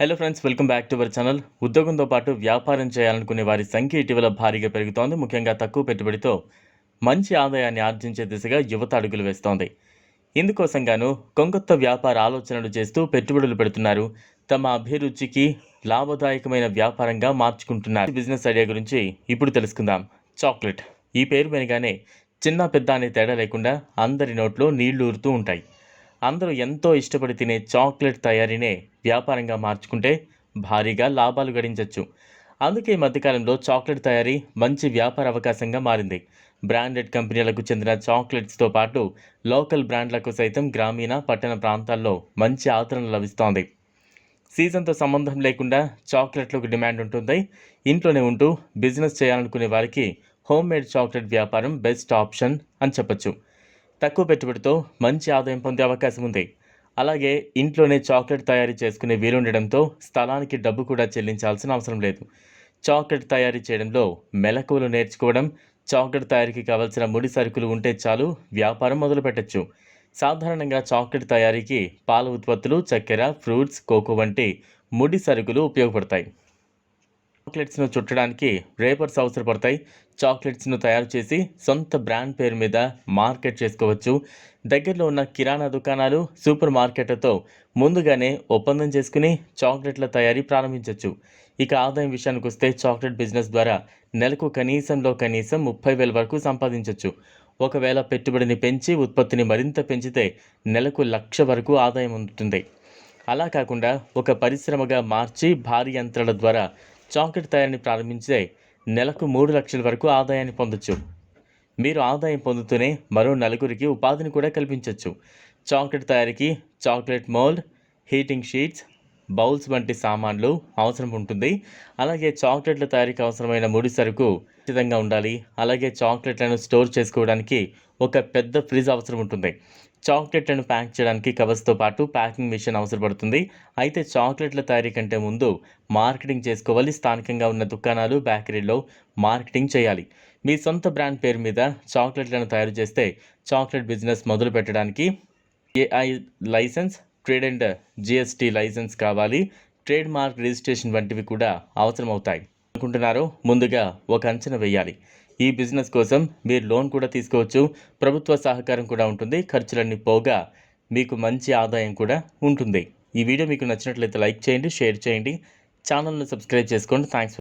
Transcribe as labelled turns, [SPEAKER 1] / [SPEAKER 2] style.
[SPEAKER 1] Hello friends welcome back to our channel ఉద్యోగంతో పాటు వ్యాపారం చేయాలనుకునే వారి సంఖ్య ఇటీవల భారీగా పెరుగుతోంది. ముఖ్యంగా తక్కువ పెట్టుబడితో మంచి ఆదాయాన్ని ఆర్జించే దిశగా యువత అడుగులు వేస్తోంది. ఇందుకోసం గాను కొంకొత్త వ్యాపార ఆలోచనలు చేస్తూ పెట్టుబడులు పెడుతున్నారు. తమ అభిరుచికి లాభదాయకమైన వ్యాపారంగా మార్చుకుంటున్నారు. బిజినెస్ ఐడియా గురించి ఇప్పుడు తెలుసుకుందాం. చాక్లెట్. ఈ పేరు వినగానే చిన్న పెద్ద అనే తేడా లేకుండా అందరి నోట్లో నీళ్ళు ఊరుతూ ఉంటాయి. అందరూ ఎంతో ఇష్టపడి తినే చాక్లెట్ తయారీనే వ్యాపారంగా మార్చుకుంటే భారీగా లాభాలు గడించవచ్చు అందుకే ఈ మధ్యకాలంలో చాక్లెట్ తయారీ మంచి వ్యాపార అవకాశంగా మారింది. బ్రాండెడ్ కంపెనీలకు చెందిన చాక్లెట్స్తో పాటు లోకల్ బ్రాండ్లకు సైతం గ్రామీణ పట్టణ ప్రాంతాల్లో మంచి ఆదరణ లభిస్తోంది. సీజన్తో సంబంధం లేకుండా చాక్లెట్లకు డిమాండ్ ఉంటుంది ఇంట్లోనే ఉంటూ బిజినెస్ చేయాలనుకునే వారికి హోమ్ మేడ్ చాక్లెట్ వ్యాపారం బెస్ట్ ఆప్షన్ అని చెప్పొచ్చు. తక్కువ పెట్టుబడితో మంచి ఆదాయం పొందే అవకాశం ఉంది. అలాగే ఇంట్లోనే చాక్లెట్ తయారీ చేసుకునే వీలుండడంతో స్థలానికి డబ్బు కూడా చెల్లించాల్సిన అవసరం లేదు. చాక్లెట్ తయారీ చేయడంలో మెలకువలు నేర్చుకోవడం చాక్లెట్ తయారీకి కావలసిన ముడి సరుకులు ఉంటే చాలు వ్యాపారం మొదలు పెట్టచ్చు సాధారణంగా చాక్లెట్ తయారీకి పాల ఉత్పత్తులు చక్కెర ఫ్రూట్స్ కోకో వంటి ముడి సరుకులు ఉపయోగపడతాయి. చాక్లెట్స్ను చుట్టడానికి రేపర్స్ అవసరపడతాయి. చాక్లెట్స్ను తయారు చేసి సొంత బ్రాండ్ పేరు మీద మార్కెట్ చేసుకోవచ్చు. దగ్గరలో ఉన్న కిరాణా దుకాణాలు సూపర్ మార్కెట్లతో ముందుగానే ఒప్పందం చేసుకుని చాక్లెట్ల తయారీ ప్రారంభించవచ్చు ఇక ఆదాయం విషయానికి వస్తే చాక్లెట్ బిజినెస్ ద్వారా నెలకు కనీసంలో కనీసం ముప్పై వేల వరకు సంపాదించవచ్చు ఒకవేళ పెట్టుబడిని పెంచి ఉత్పత్తిని మరింత పెంచితే నెలకు లక్ష వరకు ఆదాయం ఉంటుంది. అలా కాకుండా ఒక పరిశ్రమగా మార్చి భారీ యంత్రాల ద్వారా చాక్లెట్ తయారీని ప్రారంభించితే నెలకు మూడు లక్షల వరకు ఆదాయాన్ని పొందొచ్చు. మీరు ఆదాయం పొందుతూనే మరో నలుగురికి ఉపాధిని కూడా కల్పించవచ్చు చాక్లెట్ తయారీకి chocolate mould heating sheets bowls వంటి సామాన్లు అవసరం ఉంటుంది. అలాగే చాక్లెట్ల తయారీకి అవసరమైన ముడి సరుకు ఖచ్చితంగా ఉండాలి. అలాగే చాక్లెట్లను స్టోర్ చేసుకోవడానికి ఒక పెద్ద ఫ్రిడ్జ్ అవసరం ఉంటుంది. చాక్లెట్లను ప్యాక్ చేయడానికి కవర్స్తో పాటు ప్యాకింగ్ మిషన్ అవసరపడుతుంది. అయితే చాక్లెట్ల తయారీ కంటే ముందు మార్కెటింగ్ చేసుకోవాలి. స్థానికంగా ఉన్న దుకాణాలు బేకరీలో మార్కెటింగ్ చేయాలి. మీ సొంత బ్రాండ్ పేరు మీద చాక్లెట్లను తయారు చేస్తే చాక్లెట్ బిజినెస్ మొదలు పెట్టడానికి A I licence trade and GST licence కావాలి. ట్రేడ్ మార్క్ రిజిస్ట్రేషన్ వంటివి కూడా అవసరమవుతాయి. అనుకుంటున్నారో? ముందుగా ఒక అంచనా వేయాలి. ఈ బిజినెస్ కోసం మీరు లోన్ కూడా తీసుకోవచ్చు. ప్రభుత్వ సహకారం కూడా ఉంటుంది. ఖర్చులన్నీ పోగా మీకు మంచి ఆదాయం కూడా ఉంటుంది. ఈ వీడియో మీకు నచ్చినట్లయితే లైక్ చేయండి షేర్ చేయండి. ఛానల్ను సబ్స్క్రైబ్ చేసుకోండి. థ్యాంక్స్